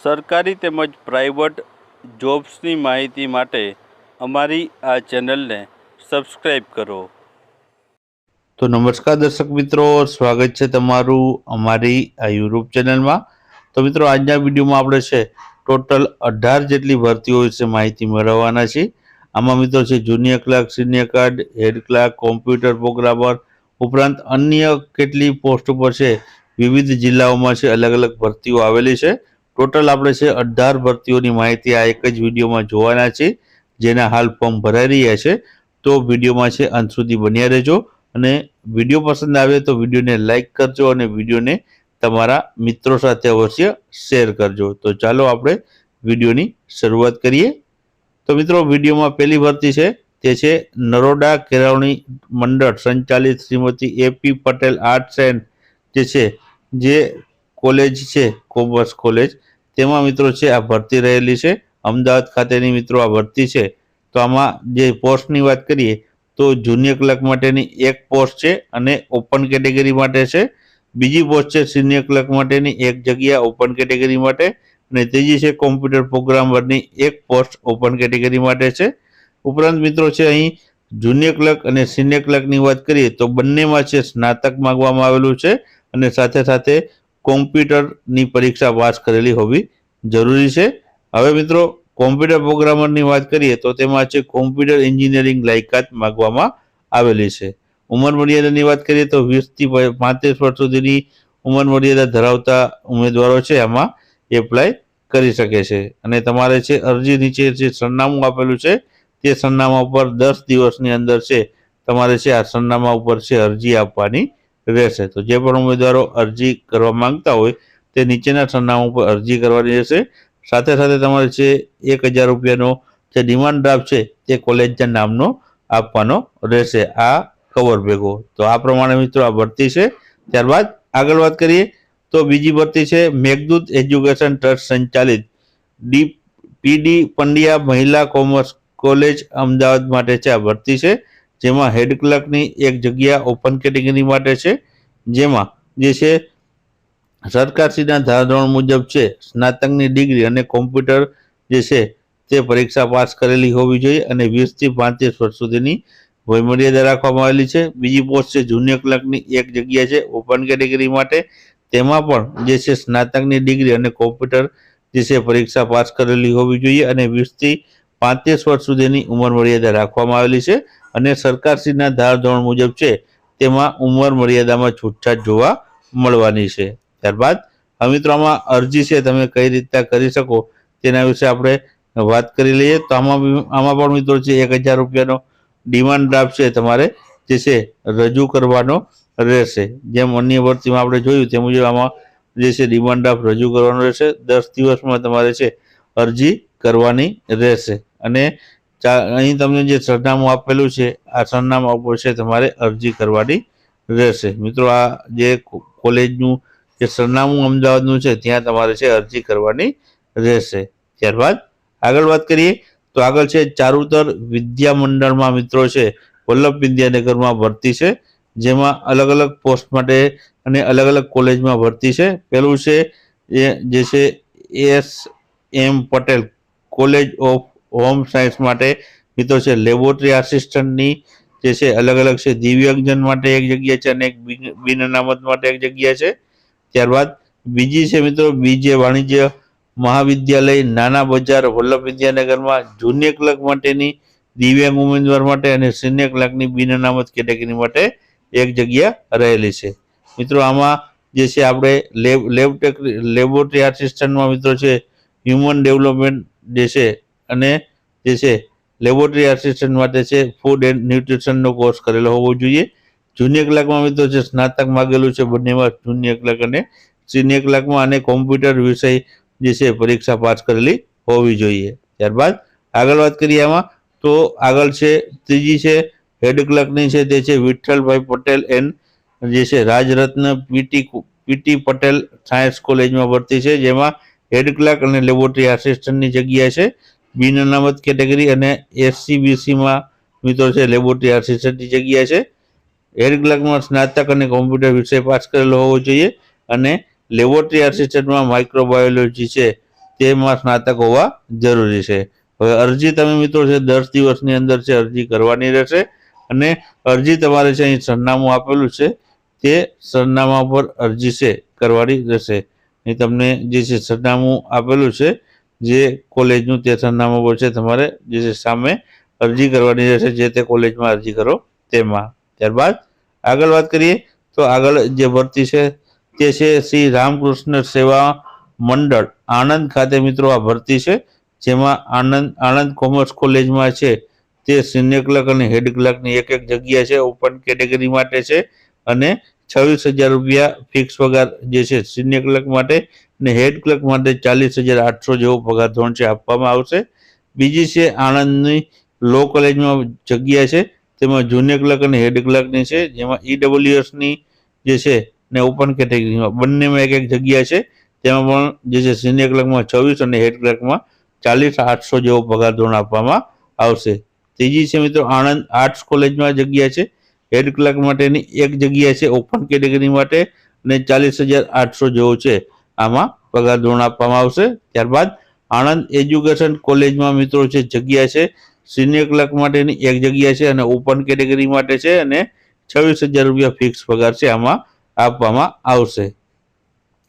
સરકારી તેમજ પ્રાઇવેટ જોબ્સની માહિતી માટે અમારી આ ચેનલને સબસ્ક્રાઈબ કરો. તો નમસ્કાર દર્શક મિત્રો, સ્વાગત છે તમારું અમારી આ યુટ્યુબ ચેનલમાં. તો મિત્રો, આજના વિડીયોમાં આપણે છે ટોટલ અઢાર જેટલી ભરતીઓ વિશે માહિતી મેળવવાના છે આમાં મિત્રો છે junior clerk, senior card, head clerk, computer programmer, ઉપરાંત અન્ય કેટલી પોસ્ટ ઉપર છે વિવિધ જિલ્લાઓમાં છે અલગ અલગ ભરતીઓ આવેલી છે. ટોટલ આપણે છે અઢાર ભરતીઓની માહિતી આ એક જ વિડીયોમાં જોવાના છે, જેના હાલ ફોર્મ ભરાઈ રહ્યા છે. તો વિડીયોમાં છે અંત સુધી બન્યા રહેજો અને વીડિયો પસંદ આવે તો વિડીયોને લાઇક કરજો અને વિડીયોને તમારા મિત્રો સાથે અવશ્ય શેર કરજો. તો ચાલો આપણે વિડીયોની શરૂઆત કરીએ. તો મિત્રો, વિડીયોમાં પહેલી ભરતી છે, તે છે નરોડા કેળવણી મંડળ સંચાલિત Shrimati AP Patel arts and જે છે, જે કોલેજ છે, કોમર્સ કોલેજ, તેમાં મિત્રો છે, આ ભરતી રહેલી છે. અમદાવાદ ખાતેની મિત્રો આ ભરતી છે. તો આમાં જે પોસ્ટની વાત કરીએ, તો જુનિયર ક્લર્ક માટેની એક પોસ્ટ છે અને ઓપન કેટેગરી માટે છે. બીજી પોસ્ટ છે, સિનિયર ક્લર્ક માટેની એક જગ્યા ઓપન કેટેગરી માટે. અને ત્રીજી છે, કોમ્પ્યુટર પ્રોગ્રામરની એક પોસ્ટ ઓપન કેટેગરી માટે છે. ઉપરાંત મિત્રો છે, અહીં જુનિયર ક્લર્ક અને સિનિયર ક્લર્કની વાત કરીએ, તો બંનેમાં છે, સ્નાતક માંગવામાં આવેલું છે. અને સાથે સાથે કોમ્પ્યુટરની પરીક્ષા પાસ કરેલી હોવી જરૂરી છે. હવે મિત્રો, કોમ્પ્યુટર પ્રોગ્રામરની વાત કરીએ તો તેમાં છે કોમ્પ્યુટર એન્જિનિયરિંગ લાયકાત માંગવામાં આવેલી છે. ઉંમર મર્યાદાની વાત કરીએ તો વીસથી પાંત્રીસ વર્ષ સુધીની ઉંમર મર્યાદા ધરાવતા ઉમેદવારો છે, આમાં એપ્લાય કરી શકે છે. અને તમારે છે અરજી નીચે જે સરનામું આપેલું છે, તે સરનામા ઉપર દસ દિવસની અંદર છે, તમારે છે આ સરનામા ઉપર છે અરજી આપવાની રહેશે. તો જે પણ ઉમેદવારો અરજી કરવા માંગતા હોય તે નીચેના સરનામા ઉપર અરજી કરવાની રહેશે. સાથે સાથે તમારે છે એક હજાર રૂપિયાનો જે ડિમાન્ડ ડ્રાફ્ટ છે તે કોલેજના નામનો આપવાનો રહેશે. આ કવર ભેગો. તો આ પ્રમાણે મિત્રો આ ભરતી છે. ત્યારબાદ આગળ વાત કરીએ તો બીજી ભરતી છે મેઘદૂત એજ્યુકેશન ટ્રસ્ટ સંચાલિત D PD Pandya Mahila commerce college Ahmedabad માટે છે આ ભરતી છે. જેમાં હેડ ક્લર્કની એક જગ્યા ઓપન કેટેગરી માટે છે. જેમાં જે છે, સરકારશ્રીના ધારાધોરણ મુજબ છે, સ્નાતકની ડિગ્રી અને કોમ્પ્યુટર જે છે, તે પરીક્ષા પાસ કરેલી હોવી જોઈએ અને વીસથી પાંત્રીસ વર્ષ સુધીની વયમર્યાદા રાખવામાં આવેલી છે. બીજી પોસ્ટ છે, જુનિયર ક્લર્કની એક જગ્યા છે, ઓપન કેટેગરી માટે. તેમાં પણ જે છે, સ્નાતકની ડિગ્રી અને કોમ્પ્યુટર જે છે, પરીક્ષા પાસ કરેલી હોવી જોઈએ અને વીસથી પાંત્રીસ વર્ષ સુધીની ઉંમર મર્યાદા રાખવામાં આવેલી છે. અને સરકારશ્રીના ધારાધોરણ મુજબ છે તેમાં ઉંમર મર્યાદામાં છૂટછાટ જોવા મળવાની છે. ત્યારબાદ હવે મિત્રો, આમાં અરજી છે, તમે કઈ રીતના કરી શકો તેના વિશે આપણે વાત કરી લઈએ. તો આમાં આમાં પણ મિત્રો છે એક હજાર રૂપિયાનો ડિમાન્ડ ડ્રાફ્ટ છે, તમારે જે છે, રજૂ કરવાનો રહેશે. જેમ અન્ય ભરતીમાં આપણે જોયું, તે મુજબ આમાં જે છે ડિમાન્ડ ડ્રાફ્ટ રજૂ કરવાનો રહેશે. દસ દિવસમાં તમારે છે, અરજી કરવાની રહેશે. અને અહીં તમને જે સરનામું આપેલું છે, આ સરનામા ઉપર છે, તમારે અરજી કરવાની રહેશે. મિત્રો, આ જે કોલેજનું જે સરનામું અમદાવાદનું છે, ત્યાં તમારે છે અરજી કરવાની રહેશે. ત્યારબાદ આગળ વાત કરીએ, તો આગળ છે ચારુતર વિદ્યા મંડળમાં મિત્રો છે, વલ્લભ વિદ્યાનગરમાં ભરતી છે, જેમાં અલગ અલગ પોસ્ટ માટે અને અલગ અલગ કોલેજમાં ભરતી છે. પેલું છે એ જે છે S M Patel college of home science માટે મિત્રો છે, લેબોરેટરી આસિસ્ટન્ટની જે છે અલગ અલગ છે, દિવ્યાંગજન માટે એક જગ્યા છે અને એક બિન- અનામત માટે એક જગ્યા છે. ત્યારબાદ બીજી છે મિત્રો, બીજે વાણિજ્ય મહાવિદ્યાલય નાના બજાર વલ્લભ વિદ્યાનગરમાં જુનિયર ક્લર્ક માટેની દિવ્યાંગ ઉમેદવાર માટે અને સિનિયર ક્લર્કની બિન અનામત કેટેગરી માટે એક જગ્યા રહેલી છે. મિત્રો, આમાં જે છે, આપણે લેબ લેબ લેબોરેટરી આસિસ્ટન્ટમાં મિત્રો છે, હ્યુમન ડેવલપમેન્ટ જે છે અને જે છે લેબોરેટરી આસિસ્ટન્ટ માટે છે ફૂડ એન્ડ ન્યુટ્રિશનનો કોર્સ કરેલો હોવો જોઈએ. જુનિયર કલાકમાં મિત્રો છે સ્નાતક માગેલું છે, બંનેમાં જુનિયર કલાક અને સિનિયર કલાકમાં અને કોમ્પ્યુટર વિષય જે છે, પરીક્ષા પાસ કરેલી હોવી જોઈએ. ત્યારબાદ આગળ વાત કરીએ આમાં, તો આગળ છે, ત્રીજી છે હેડ ક્લર્કની છે, તે છે, વિઠ્ઠલભાઈ પટેલ એન્ડ જે છે, Rajratna PT PT Patel science કોલેજમાં ભરતી છે, જેમાં હેડ ક્લર્ક અને લેબોરેટરી આસિસ્ટન્ટની જગ્યા છે. બિન અનામત કેટેગરી અને એસસીબીસીમાં મિત્રો છે, લેબોરેટરી આસિસ્ટન્ટની જગ્યા છે. હેડ ક્લર્કમાં સ્નાતક અને કોમ્પ્યુટર વિષય પાસ કરેલો હોવો જોઈએ અને લેબોરેટરી આસિસ્ટન્ટમાં માઇક્રોબાયોલોજી છે, તેમાં સ્નાતક હોવા જરૂરી છે. હવે અરજી તમે મિત્રો છે, દસ દિવસની અંદર છે, અરજી કરવાની રહેશે અને અરજી તમારે છે, અહીં સરનામું આપેલું છે, તે સરનામા પર અરજી છે, કરવાની રહેશે. અહીં તમને જે છે, સરનામું આપેલું છે જે કોલેજનું તે સરનામું છે, તમારે જે સામે અરજી કરવાની રહેશે, જે તે કોલેજમાં અરજી કરો તેમાં. ત્યારબાદ આગળ વાત કરીએ તો આગળ જે ભરતી છે તે છે શ્રી રામકૃષ્ણ સેવા મંડળ આણંદ ખાતે મિત્રો આ ભરતી છે, જેમાં આણંદ આણંદ કોમર્સ કોલેજમાં છે તે સિનિયર ક્લર્ક અને હેડ ક્લર્કની એક એક જગ્યા છે, ઓપન કેટેગરી માટે છે અને છવ્વીસ હજાર રૂપિયા ફિક્સ પગાર જે છે સિનિયર ક્લર્ક માટે અને હેડ ક્લર્ક માટે ચાલીસ હજાર આઠસો જેવો પગાર ધોરણ છે આપવામાં આવશે. બીજી છે આણંદની લો કોલેજમાં જગ્યા છે, તેમાં જુનિયર ક્લર્ક અને હેડ ક્લર્કની છે, જેમાં ઈડબ્લ્યુએસની જે છે ને ઓપન કેટેગરીમાં બંનેમાં એક એક જગ્યા છે. તેમાં પણ જે છે સિનિયર ક્લર્કમાં છવ્વીસ અને હેડ ક્લર્કમાં ચાલીસ આઠસો જેવો પગાર ધોરણ આપવામાં આવશે. ત્રીજી છે મિત્રો આણંદ આર્ટ્સ કોલેજમાં જગ્યા છે. હેડ ક્લર્ક માટેની એક જગ્યા છે ઓપન કેટેગરી માટે અને ચાલીસ હજાર આઠસો જેવો છે. આમાં પગાર ધોરણ આપવામાં આવશે. ત્યારબાદ આણંદ એજ્યુકેશન કોલેજમાં મિત્રો છે જગ્યા છે સિનિયર ક્લર્ક માટેની એક જગ્યા છે અને ઓપન કેટેગરી માટે છે અને છવ્વીસ હજાર રૂપિયા ફિક્સ પગાર છે આમાં આપવામાં આવશે.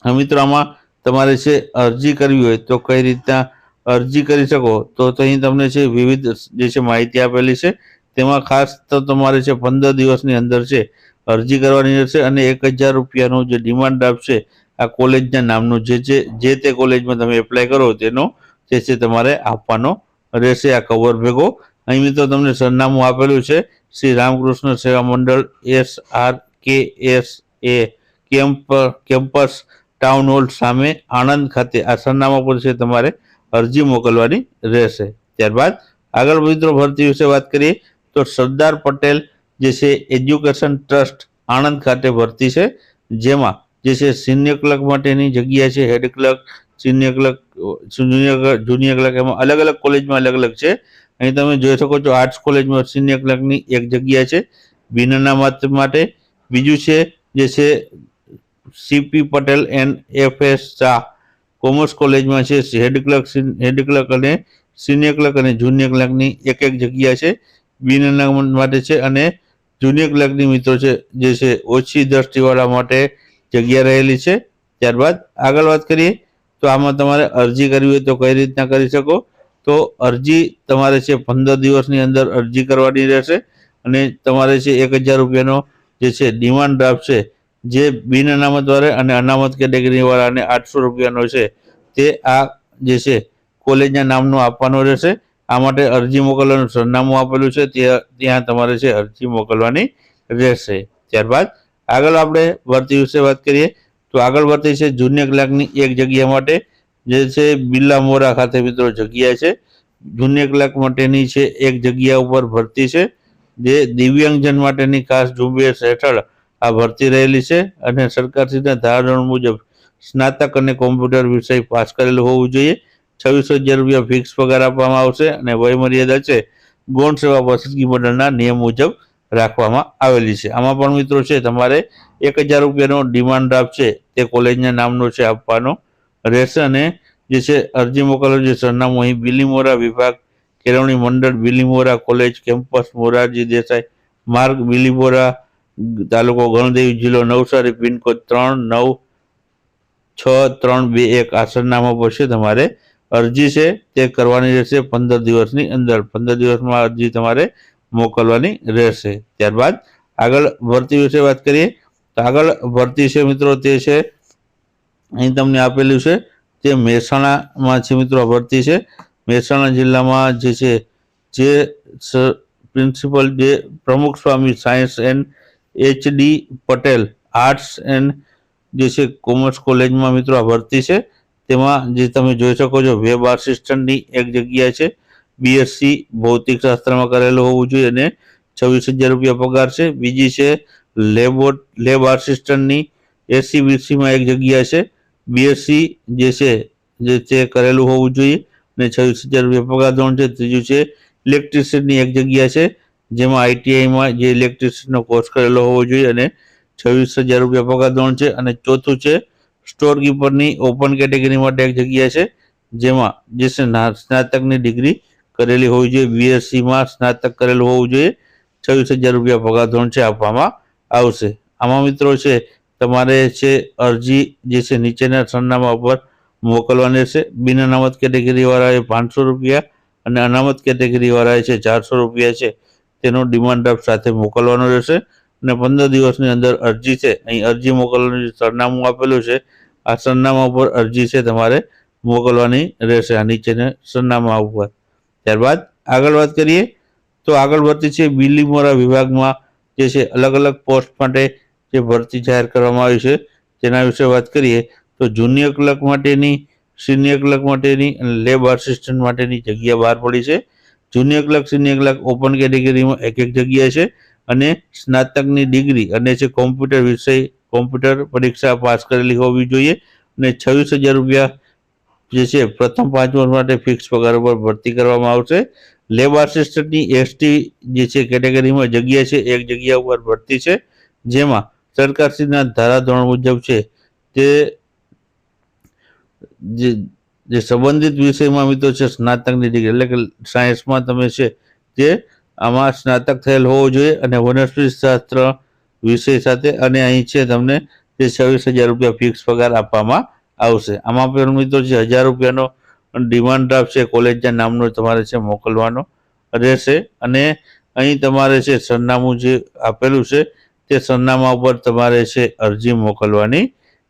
મિત્રો, આમાં તમારે છે અરજી કરવી હોય તો કઈ રીતના અરજી કરી શકો? તો અહીં તમને છે વિવિધ જે છે માહિતી આપેલી છે, તેમાં ખાસ તો તમારે છે પંદર દિવસની અંદર છે અરજી કરવાની રહેશે અને એક હજાર રૂપિયાનું જે ડિમાન્ડ ડ્રાફ્ટ છે આ કોલેજના નામનું જે છે જે તે કોલેજમાં તમે એપ્લાય કરો તેનો જે છે તમારે આપવાનો રહેશે આ કવર ભેગો. અહીં મિત્રો તમને સરનામું આપેલું છે, શ્રી રામકૃષ્ણ સેવા મંડળ S R K S A camp campus town hall સામે આણંદ ખાતે. આ સરનામા પર છે તમારે અરજી મોકલવાની રહેશે. ત્યારબાદ આગળ મિત્રો ભરતી વિશે વાત કરીએ, તો સરદાર પટેલ જે છે એજ્યુકેશન ટ્રસ્ટ આણંદ ખાતે ભરતી છે, જેમાં જે છે સિનિયર ક્લર્ક માટેની જગ્યા છે, head clerk, senior clerk, junior junior clerk, એમાં અલગ અલગ કોલેજમાં અલગ અલગ છે. અહીં તમે જોઈ શકો છો આર્ટ્સ કોલેજમાં સિનિયર ક્લર્કની એક જગ્યા છે બિનના માટે. બીજું છે જે છે CP Patel and F S Shah. Commerce કોલેજમાં છે હેડ ક્લર્ક હેડ ક્લર્ક અને સિનિયર ક્લર્ક અને જુનિયર ક્લર્કની એક એક જગ્યા છે. બિનના માટે છે અને જુનિયર ક્લર્કની મિત્રો છે જે છે ઓછી દ્રષ્ટિવાળા માટે જગ્યા રહેલી છે. ત્યારબાદ આગળ વાત કરીએ, તો આમાં તમારે અરજી કરવી હોય તો કઈ રીતના કરી શકો? તો અરજી તમારે છે પંદર દિવસની અંદર અરજી કરવાની રહેશે અને તમારે છે એક હજાર રૂપિયાનો જે છે ડિમાન્ડ ડ્રાફ્ટ છે, જે બિન અનામત વાળા અને અનામત કેટેગરી વાળાને આઠસો રૂપિયાનો છે, તે આ જે છે કોલેજના નામનું આપવાનું રહેશે. આ માટે અરજી મોકલવાનું સરનામું આપેલું છે, ત્યાં તમારે છે અરજી મોકલવાની રહેશે. ત્યારબાદ આગળ આપણે ભરતી વિશે વાત કરીએ, તો આગળ ભરતી છે જૂન્ય કલાકની એક જગ્યા માટે, જે છે બિલ્લા મોરા ખાતે મિત્રો જગ્યા છે. જૂન્ય કલાક માટેની છે એક જગ્યા ઉપર ભરતી છે, જે દિવ્યાંગજન માટેની ખાસ ઝુંબેશ હેઠળ આ ભરતી રહેલી છે અને સરકારશ્રીના ધારણા મુજબ સ્નાતક અને કોમ્પ્યુટર વિષય પાસ કરેલું હોવું જોઈએ. છવ્વીસ હજાર રૂપિયા ફિક્સ પગાર આપવામાં આવશે અને વયમર્યાદા છે ગૌણ સેવા પસંદગી મંડળના નિયમ મુજબ રાખવામાં આવેલી છે. આમાં પણ મિત્રો છે, તમારે એક હજાર રૂપિયાનો ડિમાન્ડ ડ્રાફ્ટ છે, તે કોલેજના નામનો છે આપવાનો. રહેશે અને જે છે, અરજી મોકલવાનું જે સરનામું અહીં બિલીમોરા વિભાગ, કેળવણી મંડળ, બિલીમોરા કોલેજ, કેમ્પસ, મોરારજી, દેસાઈ, માર્ગ, બિલીમોરા, તાલુકો ગણદેવી, જિલ્લો નવસારી, પિનકોડ ત્રણ નવ છ ત્રણ બે એક. આ સરનામા પર છે, તમારે અરજી છે, તે કરવાની રહેશે પંદર દિવસની અંદર. પંદર દિવસમાં અરજી તમારે મોકલવાની રહેશે. ત્યારબાદ આગળ ભરતી વિશે વાત કરીએ, તો આગળ ભરતી છે મિત્રો તે છે, અહીં તમને આપેલું છે તે મહેસાણામાં છે મિત્રો ભરતી છે. મહેસાણા જિલ્લામાં જે છે, જે પ્રિન્સિપલ જે Pramukh Swami science and H D Patel arts and જે છે કોમર્સ કોલેજમાં મિત્રો આ ભરતી છે. તેમાં જે તમે જોઈ શકો છો, વેબ આસિસ્ટન્ટની એક જગ્યા છે. બીએસસી ભૌતિક શાસ્ત્રમાં કરેલું હોવું જોઈએ અને છવ્વીસ હજાર રૂપિયા પગાર છે. બીજી છે, લેબો, લેબ આસિસ્ટન્ટની એસસી બીસીમાં એક જગ્યા છે. બીએસસી જે છે, જે તે કરેલું હોવું જોઈએ અને છવ્વીસ હજાર રૂપિયા પગાર ધોરણ છે. ત્રીજું છે ઇલેક્ટ્રિસિટીની એક જગ્યા છે, જેમાં આઈટીઆઈમાં જે ઇલેક્ટ્રિસિટીનો કોર્સ કરેલો હોવો જોઈએ અને છવ્વીસ હજાર રૂપિયા પગાર ધોરણ છે. અને ચોથું છે સ્ટોર કીપરની ઓપન કેટેગરી માટે એક જગ્યા છે, જેમાં, જે છે, સ્નાતકની ડિગ્રી કરેલી હોવી જોઈએ. બીએસસીમાં સ્નાતક કરેલું હોવું જોઈએ. છવ્વીસ હજાર રૂપિયા પગાર ધોરણ છે આપવામાં આવશે. આમાં મિત્રો છે, તમારે છે અરજી જે છે નીચેના સરનામા ઉપર મોકલવાની રહેશે. બિન અનામત કેટેગરીવાળાએ પાંચસો રૂપિયા અને અનામત કેટેગરીવાળાએ છે ચારસો રૂપિયા છે. તેનો ડિમાન્ડ ડ્રાફ્ટ સાથે મોકલવાનો રહેશે. અને પંદર દિવસની અંદર અરજી છે, અહીં અરજી મોકલવાનું સરનામું આપેલું છે, આ સરનામા ઉપર અરજી છે તમારે મોકલવાની રહેશે આ નીચેના સરનામા ઉપર. ત્યારબાદ આગળ વાત કરીએ, તો આગળ ભરતી છે બિલીમોરા વિભાગમાં જે છે અલગ અલગ પોસ્ટ માટે જે ભરતી જાહેર કરવામાં આવી છે, તેના વિશે વાત કરીએ, તો જુનિયર ક્લર્ક માટેની, સિનિયર ક્લર્ક માટેની અને લેબ આસિસ્ટન્ટ માટેની જગ્યા બહાર પડી છે. Junior clerk, senior clerk open કેટેગરીમાં એક એક જગ્યા છે અને સ્નાતકની ડિગ્રી અને છે કોમ્પ્યુટર વિષય, કોમ્પ્યુટર પરીક્ષા પાસ કરેલી હોવી જોઈએ અને છવ્વીસ હજાર રૂપિયા જે છે, પ્રથમ પાંચ વર્ષ માટે ફિક્સ પગાર ઉપર ભરતી કરવામાં આવશે. લેબ આસિસ્ટન્ટની એસટી જે છે કેટેગરીમાં જગ્યા છે, એક જગ્યા ઉપર ભરતી છે. જેમાં સરકારશ્રીના ધારાધોરણ મુજબ છે, તે જે સંબંધિત વિષયમાં મિત્રો છે, સ્નાતકની ડિગ્રી એટલે કે સાયન્સમાં તમે છે, તે આમાં સ્નાતક થયેલ હોવો જોઈએ અને વનસ્પતિ શાસ્ત્ર વિષય સાથે અને અહીં છે તમને તે છવ્વીસ હજાર રૂપિયા ફિક્સ પગાર આપવામાં આવશે. આમાં પણ મિત્રો છે હજાર રૂપિયાનો ડિમાન્ડ ડ્રાફ્ટ છે કોલેજના નામનો તમારે છે મોકલવાનો રહેશે. અને અહીં તમારે છે સરનામું જે આપેલું છે, તે સરનામા ઉપર તમારે છે અરજી મોકલવાની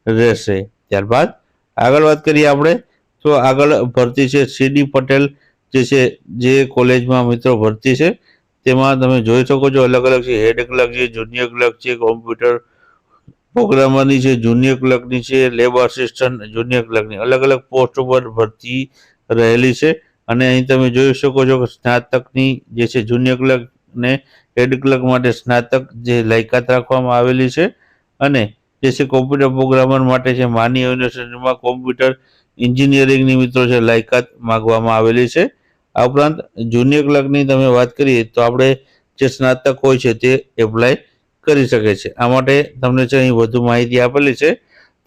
રહેશે. ત્યારબાદ આગળ વાત કરીએ આપણે, તો આગળ ભરતી છે સીડી પટેલ જે છે, જે કોલેજમાં મિત્રો ભરતી છે. તેમાં તમે જોઈ શકો છો અલગ અલગ છે, હેડ ક્લર્ક છે, જુનિયર ક્લર્ક છે, કોમ્પ્યુટર પ્રોગ્રામરની છે જુનિયર ક્લર્કની છે લેબ આસિસ્ટન્ટ જુનિયર ક્લર્કની અલગ અલગ પોસ્ટ ઉપર ભરતી રહેલી છે. અને અહીં તમે જોઈ શકો છો કે સ્નાતકની જે છે, જુનિયર ક્લર્ક ને હેડ ક્લર્ક માટે સ્નાતક જે લાયકાત રાખવામાં આવેલી છે. અને જે છે, કોમ્પ્યુટર પ્રોગ્રામર માટે છે માની યુનિવર્સિટીમાં કોમ્પ્યુટર એન્જિનિયરિંગની મિત્રો છે, લાયકાત માગવામાં આવેલી છે. આ ઉપરાંત જુનિયર ક્લર્કની તમે વાત કરીએ તો આપણે જે સ્નાતક હોય છે તે એપ્લાય કરી શકે છે. આ માટે તમને છે અહીં વધુ માહિતી આપેલી છે,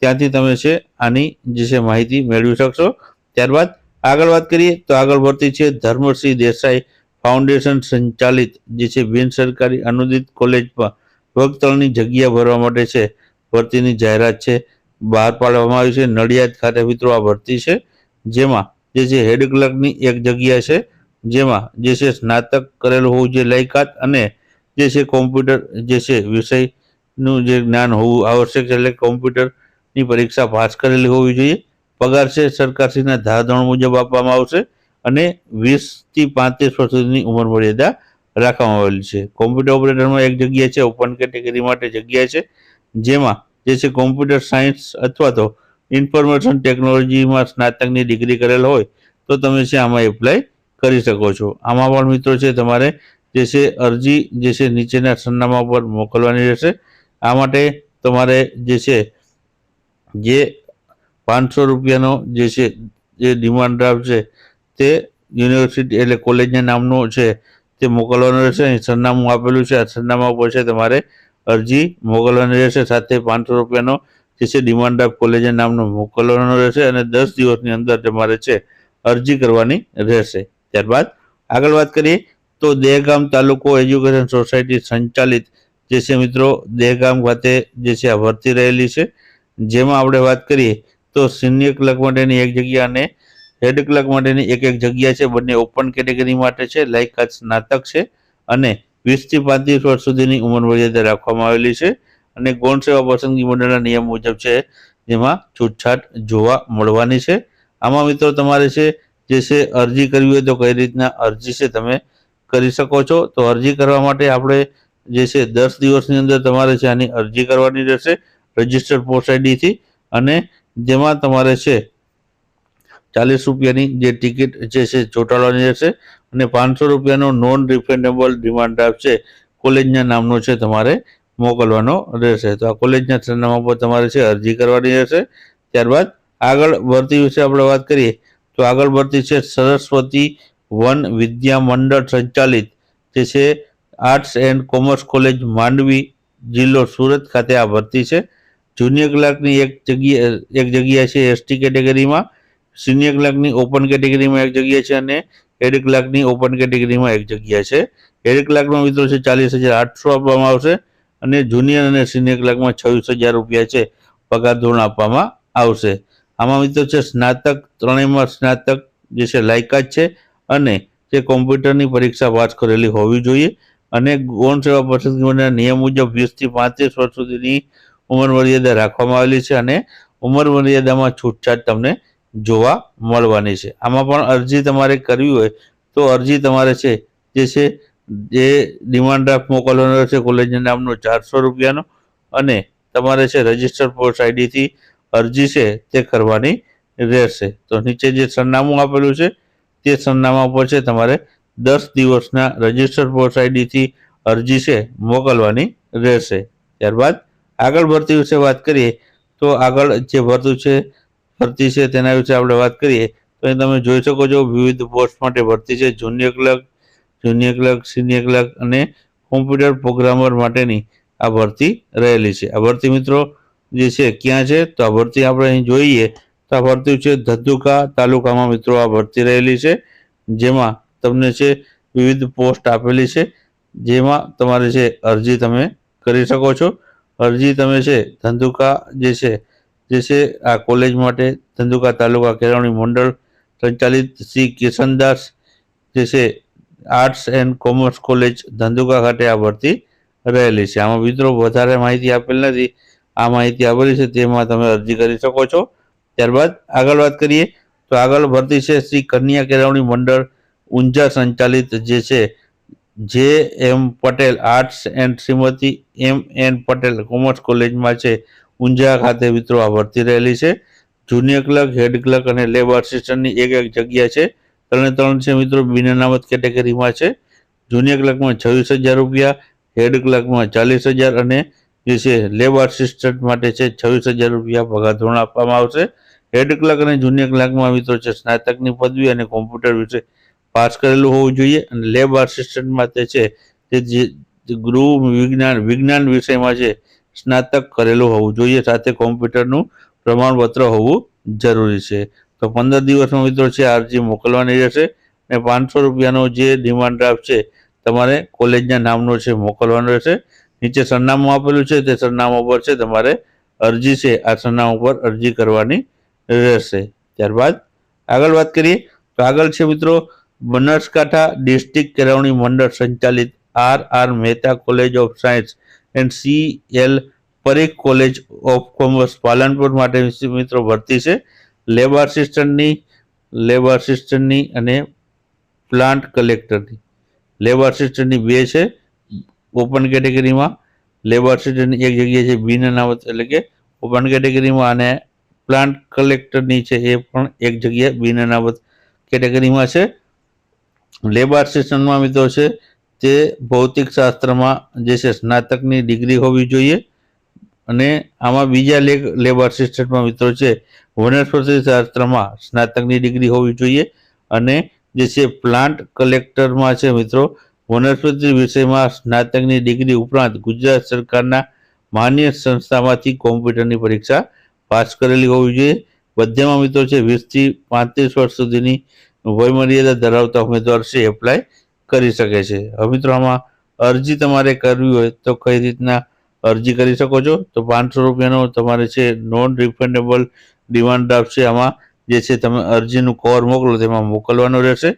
ત્યાંથી તમે છે આની જે છે માહિતી મેળવી શકશો. ત્યારબાદ આગળ વાત કરીએ તો આગળ ભરતી છે ધર્મસિંહ દેસાઈ ફાઉન્ડેશન સંચાલિત જે છે બિન સરકારી અનુદિત કોલેજમાં વગતળની જગ્યા ભરવા માટે છે. ભરતીની જાહેરાત છે. બહાર પાડવામાં આવી છે. નડિયાદ ખાતે મિત્રો આ ભરતી છે. જેમાં જે છે હેડ ક્લર્કની એક જગ્યા છે. જેમાં જે છે સ્નાતક કરેલું હોવું જોઈએ, લાયકાત અને જે છે કોમ્પ્યુટર, જે છે વિષયનું જે જ્ઞાન હોવું આવશ્યક છે, એટલે કોમ્પ્યુટરની પરીક્ષા પાસ કરેલી હોવી જોઈએ. પગાર છે સરકારશ્રીના ધારાધોરણ મુજબ આપવામાં આવશે અને વીસથી પાંત્રીસ વર્ષ સુધીની ઉંમર મર્યાદા રાખવામાં આવેલી છે. કોમ્પ્યુટર ઓપરેટરમાં એક જગ્યા છે, ઓપન કેટેગરી માટે જગ્યા છે, જેમાં જે છે કોમ્પ્યુટર સાયન્સ અથવા તો ઇન્ફોર્મેશન ટેકનોલોજીમાં સ્નાતકની ડિગ્રી કરેલ હોય, તો તમે છે આમાં એપ્લાય કરી શકો છો. આમાં પણ મિત્રો છે, તમારે જે છે અરજી જે છે નીચેના સરનામા પર મોકલવાની રહેશે. આ માટે તમારે જે છે જે પાંચસો રૂપિયાનો જે છે જે ડિમાન્ડ ડ્રાફ્ટ છે તે યુનિવર્સિટી એટલે કોલેજના નામનો છે તે મોકલવાનો રહેશે. અહીં સરનામું આપેલું છે. આ સરનામા ઉપર છે તમારે અરજી મોકલવાની રહેશે. સાથે પાંચસો રૂપિયાનો જે છે ડિમાન્ડ ડ્રાફ્ટ કોલેજના નામનો મોકલવાનો રહેશે અને દસ દિવસની અંદર તમારે છે અરજી કરવાની રહેશે. ત્યારબાદ આગળ વાત કરીએ તો દહેગામ તાલુકો એજ્યુકેશન સોસાયટી સંચાલિત જે છે મિત્રો દહેગામ ખાતે જે છે આ ભરતી રહેલી છે. જેમાં આપણે વાત કરીએ તો સિનિયર ક્લર્ક માટેની એક જગ્યા અને હેડ ક્લર્ક માટેની એક એક જગ્યા છે. બંને ઓપન કેટેગરી માટે છે. લાયકાત સ્નાતક છે અને વીસથી પાંત્રીસ વર્ષ સુધીની ઉંમર મર્યાદા રાખવામાં આવેલી છે અને ગૌણ સેવા પસંદગી મંડળના નિયમ મુજબ છે જેમાં છૂટછાટ જોવા મળવાની છે. આમાં મિત્રો તમારે છે જે છે અરજી કરવી હોય તો કઈ રીતના અરજી છે તમે કરી શકો છો. તો અરજી કરવા માટે આપણે જે છે દસ દિવસની અંદર તમારે છે આની અરજી કરવાની રહેશે રજિસ્ટર્ડ પોસ્ટ આઈડીથી અને જેમાં તમારે છે ચાલીસ રૂપિયાની જે ટિકિટ જે છે ચોંટાડવાની રહેશે અને પાંચસો રૂપિયાનો નોન રિફંડેબલ ડિમાન્ડ ડ્રાફ્ટ છે, કોલેજના નામનો છે તમારે મોકલવાનો રહેશે. તો આ કોલેજના સરનામા પર તમારે છે અરજી કરવાની રહેશે. ત્યારબાદ આગળ ભરતી વિશે આપણે વાત કરીએ, તો આગળ ભરતી છે સરસ્વતી વન વિદ્યા મંડળ સંચાલિત, જે છે arts and commerce college Mandvi જિલ્લો સુરત ખાતે આ ભરતી છે. જુનિયર ક્લાર્કની એક જગ્યા એક જગ્યા છે એસટી કેટેગરીમાં, સિનિયર ક્લાર્કની ઓપન કેટેગરીમાં એક જગ્યા છે અને હેડ ક્લાર્કની ઓપન કેટેગરીમાં એક જગ્યા છે. હેડ ક્લાર્કમાં મિત્રો છે ચાલીસ હજાર આઠસો આપવામાં આવશે અને જુનિયર અને સિનિયર ક્લાર્કમાં છવ્વીસ હજાર રૂપિયા છે પગાર ધોરણ આપવામાં આવશે. આમાં મિત્રો છે સ્નાતક, ત્રણેયમાં સ્નાતક જે છે લાયકાત છે. અને તે કોમ્પ્યુટરની પરીક્ષા પાસ કરેલી હોવી જોઈએ અને ગૌણ સેવા પસંદગી નિયમ મુજબ વીસથી પાંત્રીસ વર્ષ સુધીની ઉંમર મર્યાદા રાખવામાં આવેલી છે અને ઉંમર મર્યાદામાં છૂટછાટ તમને જોવા મળવાની છે. આમાં પણ અરજી તમારે કરવી હોય તો અરજી તમારે છે, જે છે, જે ડિમાન્ડ ડ્રાફ્ટ મોકલવાનો રહેશે કોલેજના નામનો ચારસો રૂપિયાનો અને તમારે છે રજિસ્ટર પોસ્ટ આઈડીથી અરજી છે તે કરવાની રહેશે. તો નીચે જે સરનામું આપેલું છે તે સરનામા પર છે. તમારે દસ દિવસના રજિસ્ટર પોસ્ટ આઈડીથી અરજી છે, મોકલવાની રહેશે. ત્યારબાદ આગળ ભરતી વિશે વાત કરીએ, તો આગળ જે ભરતું છે, ભરતી છે તેના વિશે આપણે વાત કરીએ, તો અહીં તમે જોઈ શકો છો, વિવિધ પોસ્ટ માટે ભરતી છે. Junior clerk junior clerk, senior clerk અને કોમ્પ્યુટર પ્રોગ્રામર માટેની આ ભરતી રહેલી છે. આ ભરતી મિત્રો જે છે, ક્યાં છે, તો આ ભરતી આપણે અહીં જોઈએ. તો આ ભરતી છે. ધંધુકા તાલુકામાં મિત્રો આ ભરતી રહેલી છે. જેમાં તમને છે વિવિધ પોસ્ટ આપેલી છે. જેમાં તમારે છે અરજી તમે કરી શકો છો. અરજી તમે છે ધંધુકા જે છે જે છે આ કોલેજ માટે ધંધુકા તાલુકા કેળવણી મંડળ સંચાલિત શ્રી કિશનદાસ જે છે arts and commerce college Dhandhuka ખાતે આ ભરતી રહેલી છે. આમાં મિત્રો વધારે માહિતી આપેલ નથી. આ માહિતી આપેલી છે તેમાં તમે અરજી કરી શકો છો. ત્યારબાદ આગળ વાત કરીએ તો આગળ ભરતી છે શ્રી કન્યા કેળવણી મંડળ ઊંઝા સંચાલિત જે છે, જે M Patel arts and Shrimati M N Patel commerce કોલેજમાં છે. ઊંઝા ખાતે મિત્રો આ ભરતી રહેલી છે. જુનિયર ક્લર્ક, હેડ ક્લર્ક અને લેબ આસિસ્ટન્ટની એક એક જગ્યા છે. ત્રણે ત્રણ છે મિત્રો બિન અનામત કેટેગરીમાં છે. જુનિયર ક્લર્કમાં છવ્વીસ હજાર રૂપિયા, હેડ ક્લર્કમાં ચાલીસ હજાર અને જે છે લેબ આસિસ્ટન્ટ માટે છે છવ્વીસ હજાર રૂપિયા પગાર ધોરણ આપવામાં આવશે. હેડ ક્લાર્ક અને જુનિયર ક્લાર્કમાં મિત્રો છે, સ્નાતકની પદવી અને કોમ્પ્યુટર વિશે પાસ કરેલું હોવું જોઈએ. અને લેબ આસિસ્ટન્ટમાં તે છે, તે જે ગૃહ વિજ્ઞાન વિજ્ઞાન વિષયમાં છે સ્નાતક કરેલું હોવું જોઈએ, સાથે કોમ્પ્યુટરનું પ્રમાણપત્ર હોવું જરૂરી છે. તો પંદર દિવસમાં મિત્રો છે અરજી મોકલવાની રહેશે. અને પાંચસો રૂપિયાનો જે ડિમાન્ડ ડ્રાફ્ટ છે, તમારે કોલેજના નામનો છે, મોકલવાનો રહેશે. નીચે સરનામું આપેલું છે, તે સરનામા પર છે, તમારે અરજી છે, આ સરનામા પર અરજી કરવાની રહેશે. ત્યારબાદ આગળ વાત કરીએ તો આગળ છે મિત્રો બનાસકાંઠા ડિસ્ટ્રિક્ટ કેળવણી મંડળ સંચાલિત R R Mehta college of science and C L Parekh college of commerce Palanpur માટે મિત્રો ભરતી છે. લેબર આસિસ્ટન્ટની લેબર આસિસ્ટન્ટની અને પ્લાન્ટ કલેક્ટરની. લેબર આસિસ્ટન્ટની બે છે, ઓપન કેટેગરીમાં. લેબર આસિસ્ટન્ટની એક જગ્યાએ છે બિન અનામત એટલે કે ઓપન કેટેગરીમાં અને પ્લાન્ટ કલેક્ટરની છે એ પણ એક જગ્યા બિન અનામત કેટેગરીમાં છે. લેબર સેશનમાં મિત્રો છે તે ભૌતિક શાસ્ત્રમાં જે છે સ્નાતકની ડિગ્રી હોવી જોઈએ અને આમાં બીજા લેખ લેબ આસિસ્ટન્ટમાં મિત્રો છે વનસ્પતિ શાસ્ત્રમાં સ્નાતકની ડિગ્રી હોવી જોઈએ અને જે છે પ્લાન્ટ કલેક્ટરમાં છે મિત્રો વનસ્પતિ વિષયમાં સ્નાતકની ડિગ્રી ઉપરાંત ગુજરાત સરકારના માન્ય સંસ્થામાંથી કોમ્પ્યુટરની પરીક્ષા પાસ કરેલી હોવી જોઈએ. મધ્યમાં મિત્રો છે, વીસથી પાંત્રીસ વર્ષ સુધીની વયમર્યાદા ધરાવતા ઉમેદવાર છે એપ્લાય કરી શકે છે. હવે મિત્રો, આમાં અરજી તમારે કરવી હોય તો કઈ રીતના અરજી કરી શકો છો? તો પાંચસો રૂપિયાનો તમારે છે નોન રિફંડેબલ ડિમાન્ડ ડ્રાફ્ટ છે. આમાં જે છે, તમે અરજીનું કવર મોકલો, તેમાં મોકલવાનું રહેશે.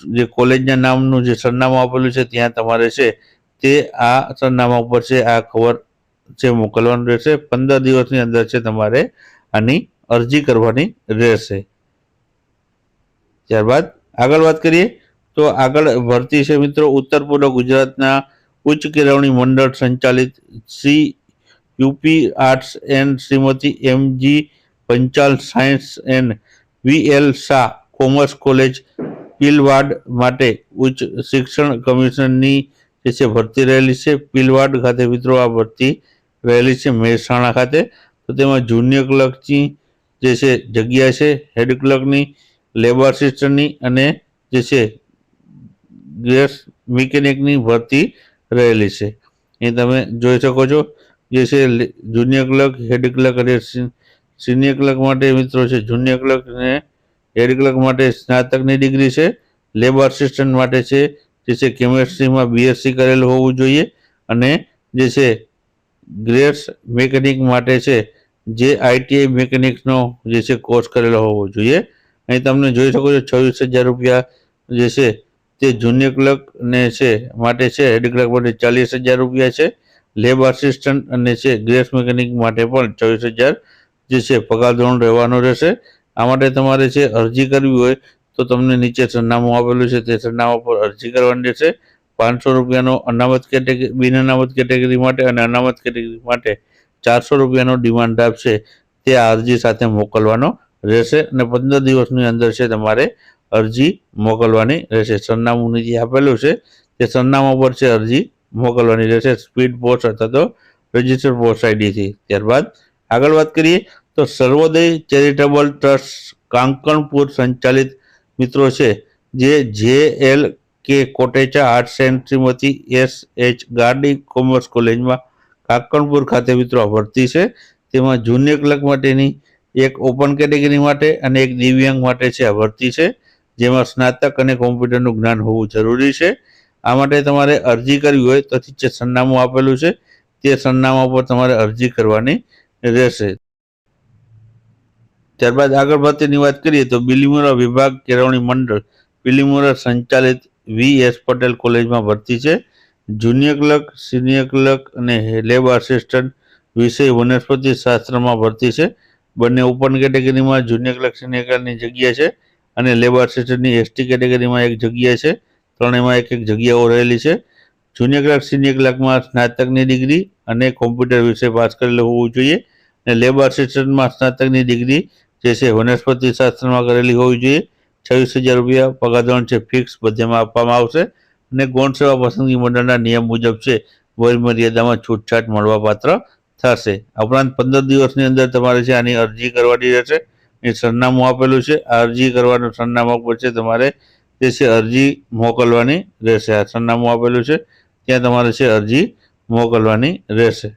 જે કોલેજના નામનું જે સરનામું આપેલું છે, ત્યાં તમારે છે, તે આ સરનામા ઉપર છે, આ કવર છે મોકલવાનું રહેશે, પંદર દિવસની અંદર છે તમારે આની અરજી કરવાની રહેશે. ત્યારબાદ આગળ વાત કરીએ, તો આગળ ભરતી છે મિત્રો ઉત્તર પૂર્વ ગુજરાતના ઉચ્ચ કેળવણી મંડળ સંચાલિત Shri UP arts and Shrimati MG Panchal science and VL Shah commerce college Pilvad માટે ઉચ્ચ શિક્ષણ કમિશનની જે છે ભરતી રહેલી છે. પીલવાડ ખાતે મિત્રો આ ભરતી રહેલી છે મહેસાણા ખાતે. તો તેમાં જુનિયર ક્લર્કની જે છે જગ્યા છે હેડ ક્લર્કની લેબર સિસ્ટમની અને જે છે ગેસ મિકેનિકની ભરતી રહેલી છે. એ તમે જોઈ શકો છો જે છે જુનિયર ક્લર્ક હેડ ક્લર્ક અને સિનિયર ક્લર્ક માટે મિત્રો છે જુનિયર ક્લર્ક અને હેડ ક્લર્ક માટે સ્નાતકની ડિગ્રી છે લેબર સિસ્ટન્ટ માટે છે, જે છે કેમેસ્ટ્રીમાં બીએસસી કરેલું હોવું જોઈએ અને જે છે ગ્રેડ્સ મેકેનિક માટે છે, જે આઈટીઆઈ મેકેનિક્સનો જે છે કોર્સ કરેલો હોવો જોઈએ. અહીં તમને જોઈ શકો છો, છવ્વીસ હજાર રૂપિયા જે છે તે જુનિયર ક્લર્ક ને છે, માટે છે, હેડ ક્લર્ક માટે ચાલીસ હજાર રૂપિયા છે. લેબ આસિસ્ટન્ટ અને છે ગ્રેસ મેકેનિક માટે પણ ચોવીસ હજાર જે છે પગાર ધોરણ રહેવાનો રહેશે. આ માટે તમારે છે અરજી કરવી હોય તો તમને નીચે સરનામું આપેલું છે, તે સરનામા પર અરજી કરવાની રહેશે. પાંચસો રૂપિયાનો અનામત કેટેગરી, બિન અનામત કેટેગરી માટે અને અનામત કેટેગરી માટે ચારસો રૂપિયાનો ડિમાન્ડ ડ્રાફ્ટ છે તે આ અરજી સાથે મોકલવાનો રહેશે અને પંદર દિવસની અંદર છે તમારે અરજી મોકલવાની રહેશે. સરનામું જે આપેલું છે. તે સરનામા પર છે અરજી મોકલવાની રહેશે. સ્પીડ પોસ્ટ અથવા તો રજિસ્ટર પોસ્ટ આઈડીથી. ત્યારબાદ આગળ વાત કરીએ તો સર્વોદય ચેરિટેબલ ટ્રસ્ટ કાંકણપુર સંચાલિત મિત્રો છે જે જે L K Kotecha arts and Shrimati S H Gardi commerce કોલેજમાં કાકણપુર ખાતે મિત્રો ભરતી છે. તેમાં જુનિયર ક્લર્ક માટેની એક ઓપન કેટેગરી માટે અને એક દિવ્યાંગ માટે છે આ ભરતી છે, જેમાં સ્નાતક અને કોમ્પ્યુટરનું જ્ઞાન હોવું જરૂરી છે. આ માટે તમારે અરજી કરવી હોય તો જે સરનામું આપેલું છે. તે સરનામા પર તમારે અરજી કરવાની રહેશે. ત્યારબાદ આગળ ભરતીની વાત કરીએ તો બિલીમોરા વિભાગ કેળવણી મંડળ, બિલીમોરા સંચાલિત વી એસ પટેલ કોલેજમાં ભરતી છે. જુનિયર ક્લર્ક, સિનિયર ક્લર્ક અને લેબ આસિસ્ટન્ટ વિષય વનસ્પતિ શાસ્ત્રમાં ભરતી છે. બંને ઓપન કેટેગરીમાં જુનિયર ક્લર્ક, સિનિયર ક્લર્કની જગ્યા છે અને લેબ આસિસ્ટન્ટની એસટી કેટેગરીમાં એક જગ્યા છે. ત્રણેયમાં એક એક જગ્યાઓ રહેલી છે. જુનિયર ક્લર્ક, સિનિયર ક્લર્કમાં સ્નાતકની ડિગ્રી અને કોમ્પ્યુટર વિષય પાસ કરેલું હોવું જોઈએ અને લેબ આસિસ્ટન્ટમાં સ્નાતકની ડિગ્રી જે છે વનસ્પતિ શાસ્ત્રમાં કરેલી હોવી જોઈએ. છવ્વીસ હજાર રૂપિયા પગાર ધોરણ છે ફિક્સ બધેમાં આપવામાં આવશે. અને ગૌણ સેવા પસંદગી મંડળના નિયમ મુજબ છે, વય મર્યાદામાં છૂટછાટ મળવાપાત્ર થશે. આ ઉપરાંત પંદર દિવસની અંદર તમારે છે, આની અરજી કરવાની રહેશે. એ સરનામું આપેલું છે. આ અરજી કરવાનું સરનામા પર છે, તમારે તે છે, અરજી મોકલવાની રહેશે. આ સરનામું આપેલું છે, ત્યાં તમારે છે, અરજી મોકલવાની રહેશે.